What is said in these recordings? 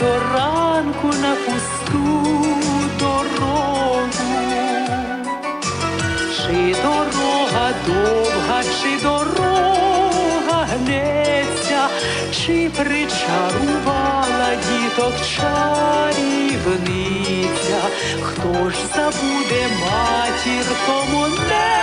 до ранку на пусту дорогу. Чи дорога довга, чи дорога гнеться, чи причарувала діток чарівниця, хто ж забуде матір, тому не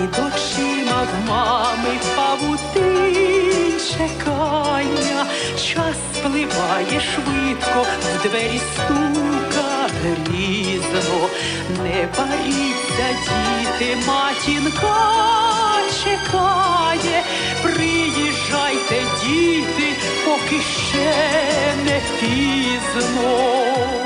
Під очима в мами павутин чекання, час спливає швидко, в двері стука грізно, не паріться, діти, матінка чекає, приїжджайте, діти, поки ще не пізно.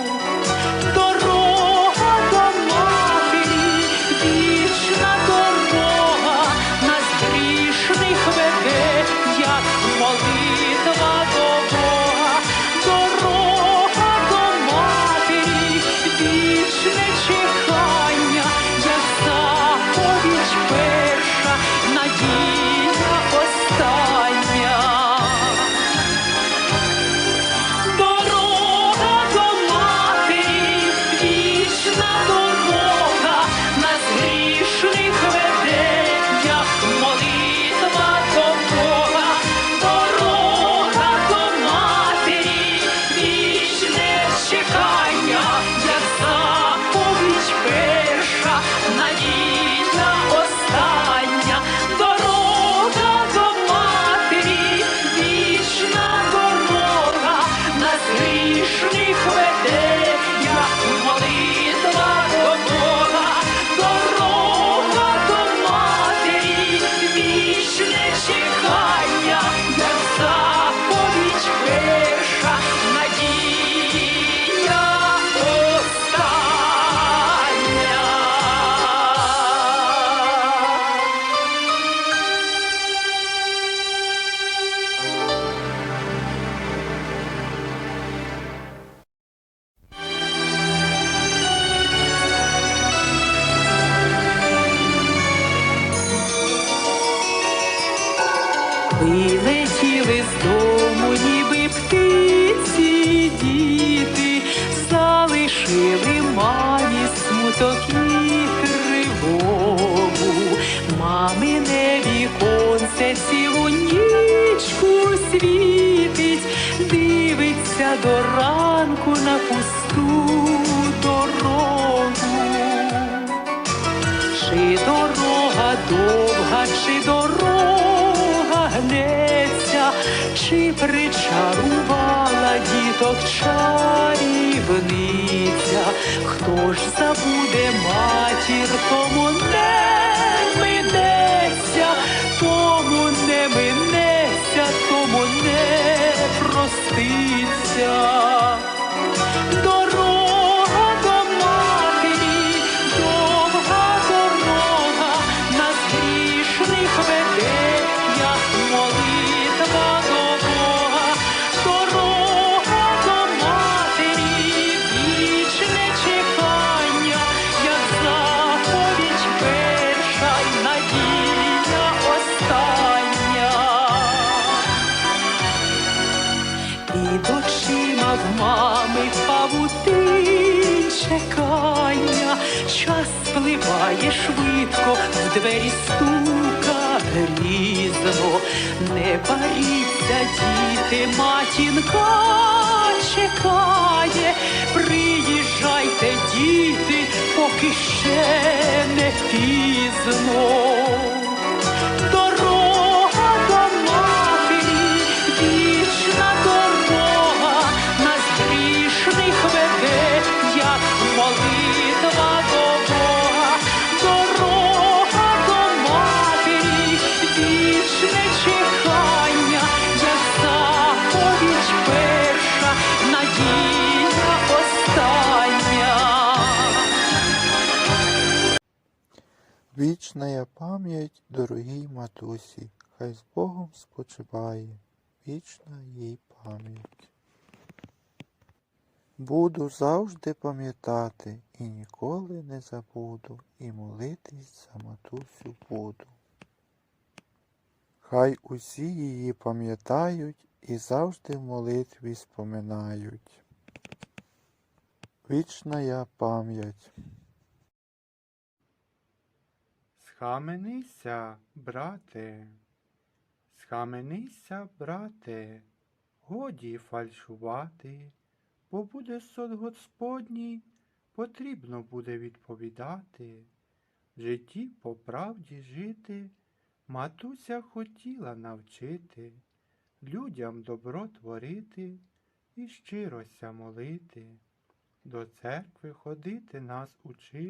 Цілу нічку світить, дивиться до ранку на пусту дорогу. Чи дорога довга, чи дорога гнеться, чи причарувала діток чарівниця, хто ж забуде матір, тому Під очима в мами павутин чекання, час спливає швидко, в двері стука грізно, не паріться, діти, матінка чекає, приїжджайте, діти, поки ще не пізно. Вічна пам'ять дорогій матусі, хай з Богом спочиває, вічна їй пам'ять. Буду завжди пам'ятати і ніколи не забуду, і молитись за матусю буду. Хай усі її пам'ятають і завжди в молитві споминають. Вічна я пам'ять. Схаменися, брате, схаменися, брате, годі фальшувати, бо буде суд Господній, потрібно буде відповідати. В житті по правді жити, матуся хотіла навчити, людям добро творити і щирося молити. До церкви ходити нас учив.